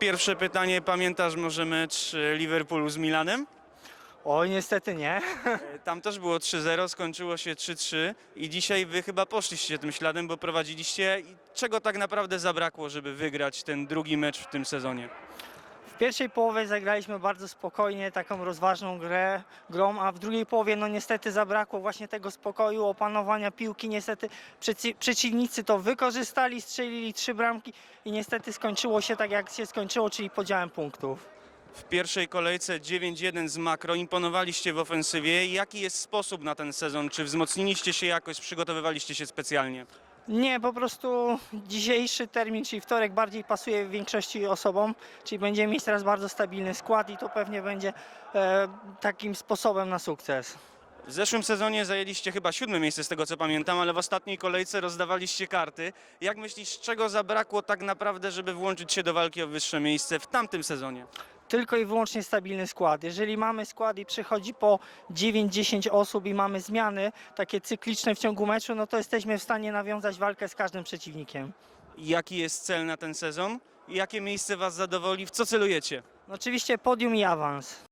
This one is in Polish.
Pierwsze pytanie, pamiętasz może mecz e, Liverpoolu z Milanem? Oj, niestety nie. E, Tam też było 3-0, skończyło się 3-3 i dzisiaj wy chyba poszliście tym śladem, bo prowadziliście. Czego tak naprawdę zabrakło, żeby wygrać ten drugi mecz w tym sezonie? Pierwszej połowie zagraliśmy bardzo spokojnie, taką rozważną grę, grą, a w drugiej połowie no niestety zabrakło właśnie tego spokoju, opanowania piłki. Niestety przeci- przeciwnicy to wykorzystali, strzelili trzy bramki i niestety skończyło się tak jak się skończyło, czyli podziałem punktów. W pierwszej kolejce 9-1 z makro, imponowaliście w ofensywie. Jaki jest sposób na ten sezon? Czy wzmocniliście się jakoś, przygotowywaliście się specjalnie? Nie, po prostu dzisiejszy termin, czyli wtorek, bardziej pasuje większości osobom, czyli będziemy mieć teraz bardzo stabilny skład i to pewnie będzie e, takim sposobem na sukces. W zeszłym sezonie zajęliście chyba siódme miejsce z tego co pamiętam, ale w ostatniej kolejce rozdawaliście karty. Jak myślisz, czego zabrakło tak naprawdę, żeby włączyć się do walki o wyższe miejsce w tamtym sezonie? Tylko i wyłącznie stabilny skład. Jeżeli mamy skład i przychodzi po 9-10 osób i mamy zmiany takie cykliczne w ciągu meczu, no to jesteśmy w stanie nawiązać walkę z każdym przeciwnikiem. Jaki jest cel na ten sezon? Jakie miejsce Was zadowoli? W co celujecie? No oczywiście podium i awans.